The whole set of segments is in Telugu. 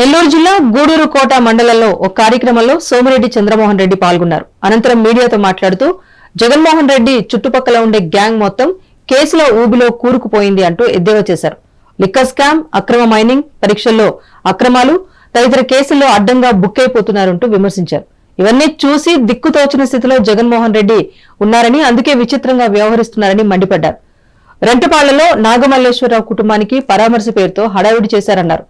నెల్లూరు జిల్లా గూడూరు కోట మండలంలో ఒక కార్యక్రమంలో సోమిరెడ్డి చంద్రమోహన్ రెడ్డి పాల్గొన్నారు. అనంతరం మీడియాతో మాట్లాడుతూ జగన్మోహన్ రెడ్డి చుట్టుపక్కల ఉండే గ్యాంగ్ మొత్తం కేసుల ఊబిలో కూరుకుపోయింది అంటూ ఎద్దేవా చేశారు. లిక్కర్ స్కామ్ అక్రమ మైనింగ్ పరీక్షల్లో అక్రమాలు తదితర కేసుల్లో అడ్డంగా బుక్ అయిపోతున్నారంటూ విమర్శించారు. ఇవన్నీ చూసి దిక్కుతోచిన స్థితిలో జగన్మోహన్ రెడ్డి ఉన్నారని అందుకే విచిత్రంగా వ్యవహరిస్తున్నారని మండిపడ్డారు. రెంటపాళ్ళలో నాగమల్లేశ్వరరావు కుటుంబానికి పరామర్శ పేరుతో హడావిడి చేశారన్నారు.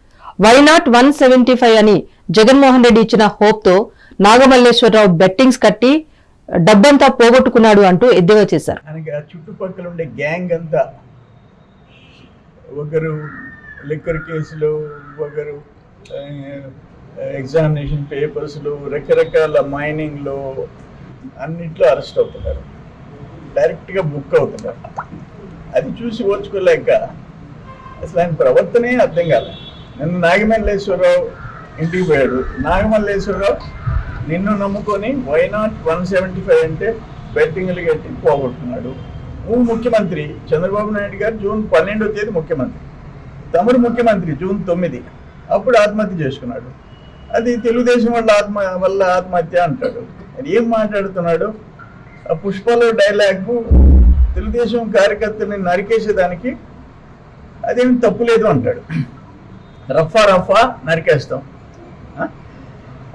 Why not one seventy five అని జగన్మోహన్ రెడ్డి ఇచ్చిన హోప్తో నాగమల్లేశ్వరరావు బెట్టింగ్స్ కట్టి డబ్బంతా పోగొట్టుకున్నాడు అంటూ ఎద్దేవా చేశారు. చుట్టుపక్కల ఉండే గ్యాంగ్ అంతా ఒకరు లిక్కర్ కేసులు ఒకరు ఎగ్జామినేషన్ పేపర్స్లు రకరకాల మైనింగ్లో అన్నిట్లో అరెస్ట్ అవుతున్నారు. డైరెక్ట్గా బుక్ అవుతున్నారు. అది చూసి ఓర్చుకోలేక అసలు ఆయన ప్రవర్తనే అర్థం కాలేదు నిన్న నాగమల్లేశ్వరరావు ఇంటికి పోయాడు. నాగమల్లేశ్వరరావు నిన్ను నమ్ముకొని why not one seventy five అంటే బెట్టింగ్లు కట్టి పోగొట్టుకున్నాడు. నువ్వు ముఖ్యమంత్రి చంద్రబాబు నాయుడు గారు జూన్ పన్నెండో తేదీ ముఖ్యమంత్రి. తమరు ముఖ్యమంత్రి జూన్ తొమ్మిది. అప్పుడు ఆత్మహత్య చేసుకున్నాడు. అది తెలుగుదేశం వల్ల ఆత్మ వల్ల ఆత్మహత్య అంటాడు. ఏం మాట్లాడుతున్నాడు? ఆ పుష్పలో డైలాగ్ తెలుగుదేశం కార్యకర్తని నరికేసేదానికి అదేం తప్పులేదు అంటాడు. రఫా రఫా నరికేస్తాం.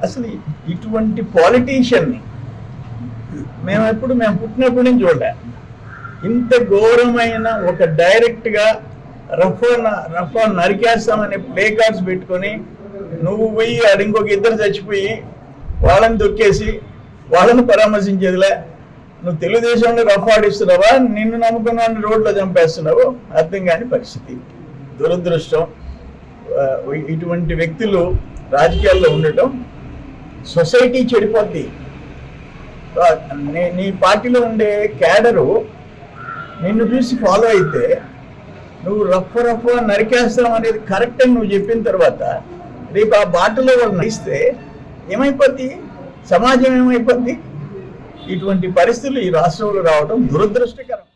అసలు ఇటువంటి పాలిటీషియన్ని మేము ఎప్పుడు మేము పుట్టినప్పటి నుంచి చూడలే. ఇంత ఘోరమైన ఒక డైరెక్ట్గా రఫా రఫా నరికేస్తామనే ప్లే కార్డ్స్ పెట్టుకొని నువ్వు పోయి ఆడ ఇంకొక ఇద్దరు చచ్చిపోయి వాళ్ళని దొక్కేసి వాళ్ళని పరామర్శించేదిలే. నువ్వు తెలుగుదేశంలో రఫ్ ఆడిస్తున్నావా? నిన్ను నమ్ముకున్న రోడ్లో చంపేస్తున్నావు? అర్థం కాని పరిస్థితి. దురదృష్టం. ఇటువంటి వ్యక్తులు రాజకీయాల్లో ఉండటం సొసైటీ చెడిపోద్ది. నీ- నీ పార్టీలో ఉండే క్యాడరు నిన్ను చూసి ఫాలో అయితే నువ్వు రఫ్ రఫ్ నరికేస్తాం అనేది కరెక్ట్ అని నువ్వు చెప్పిన తర్వాత రేపు ఆ బాటలో వాళ్ళు నడిస్తే ఏమైపోద్ది? సమాజం ఏమైపోద్ది? ఇటువంటి పరిస్థితులు ఈ రాష్ట్రంలో రావడం దురదృష్టకరం.